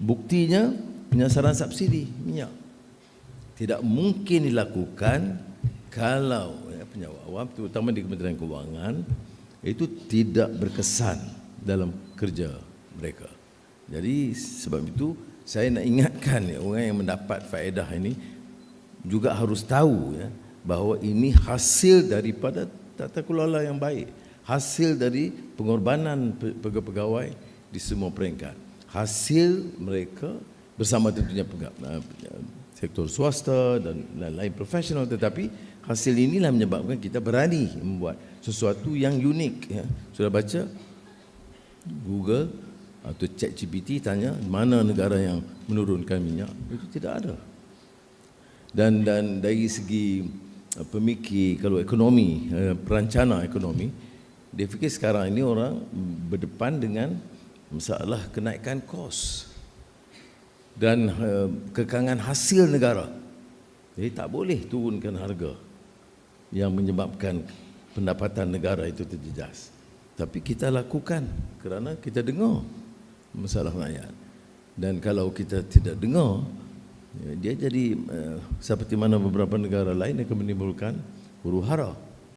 buktinya penyasaran subsidi minyak tidak mungkin dilakukan kalau ya, penyewa awam terutama di Kementerian Keuangan itu tidak berkesan dalam kerja mereka. Jadi sebab itu saya nak ingatkan ya, orang yang mendapat faedah ini juga harus tahu ya bahawa ini hasil daripada tata kelola yang baik, hasil dari pengorbanan pegawai-pegawai di semua peringkat. Hasil mereka bersama tentunya pegawai sektor swasta dan lain-lain profesional tetapi hasil inilah menyebabkan kita berani membuat sesuatu yang unik ya. Sudah baca Google atau ChatGPT tanya mana negara yang menurunkan minyak itu tidak ada. Dan dan dari segi uh, pemikir kalau ekonomi uh, perancana ekonomi dia fikir sekarang ini orang berdepan dengan masalah kenaikan kos dan uh, kekangan hasil negara. Jadi tak boleh turunkan harga yang menyebabkan pendapatan negara itu terjejas. Tapi kita lakukan kerana kita dengar masalah rakyat. Dan kalau kita tidak dengar, ya, dia jadi uh, seperti mana beberapa negara lain akan menimbulkan huru hara.